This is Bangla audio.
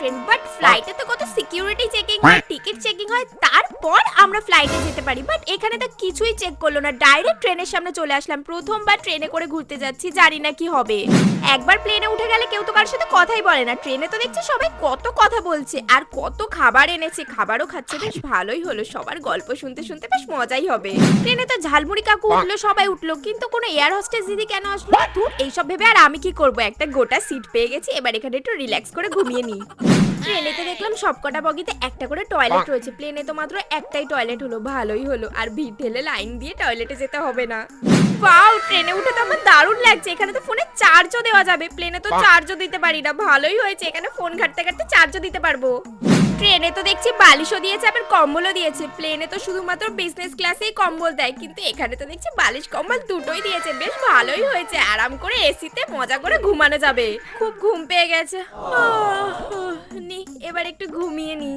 ট্রেন বাট ফ্লাইটে তো কত সিকিউরিটি চেকিং হয় টিকিট চেকিং হয় তারপর আমরা ফ্লাইটে যেতে পারি। বাট এখানে তো কিছুই চেক করল না। ডাইরেক্ট ট্রেনের সামনে চলে আসলাম। প্রথমবার ট্রেনে করে ঘুরতে যাচ্ছি জানি না কি হবে। একবার প্লেনে উঠে গেলে কেউ তো কারোর সাথে কথাই বলে না। ট্রেনে তো দেখছি সবাই কত কথা বলছে আর কত খাবার এনেছে। খাবারও খাচ্ছে বেশ ভালোই হলো। সবার গল্প শুনতে শুনতে বেশ মজাই হবে। ট্রেনে তো ঝালমুড়ি কাকু উঠল সবাই উঠল। কিন্তু কোনো এয়ার হোস্টেস দিদি কেন আসলো? দূর এইসব ভেবে আর আমি কি করব? একটা গোটা সিট পেয়ে গেছি। এবার এখানে একটু রিল্যাক্স করে ঘুমিয়ে নিই। ট্রেনেতে দেখলাম সবকটা বগিতে একটা করে টয়লেট রয়েছে। প্লেনে তো মাত্র একটাই টয়লেট হলো ভালোই হলো। আর ভিড় ঠেলে লাইন দিয়ে টয়লেটে যেতে হবে না। ওয়াও ট্রেনে উঠে তো আমার দারুণ লাগছে। এখানে তো ফোনে চার্জও দেওয়া যাবে। প্লেনে তো চার্জও দিতে পারি না। ভালোই হয়েছে। এখানে ফোন ঘাটতে ঘাটতে চার্জও দিতে পারব। ট্রেনে তো দেখছি বালিশও দিয়েছে, আবার কম্বলও দিয়েছে। প্লেনে তো শুধুমাত্র বিজনেস ক্লাসেই কম্বল দেয়, কিন্তু এখানে তো দেখছি বালিশ কম্বল দুটোই দিয়েছে। বেশ ভালোই হয়েছে, আরাম করে এসিতে মজা করে ঘুমানো যাবে। খুব ঘুম পেয়ে গেছে। নি, এবার একটু ঘুমিয়ে নি।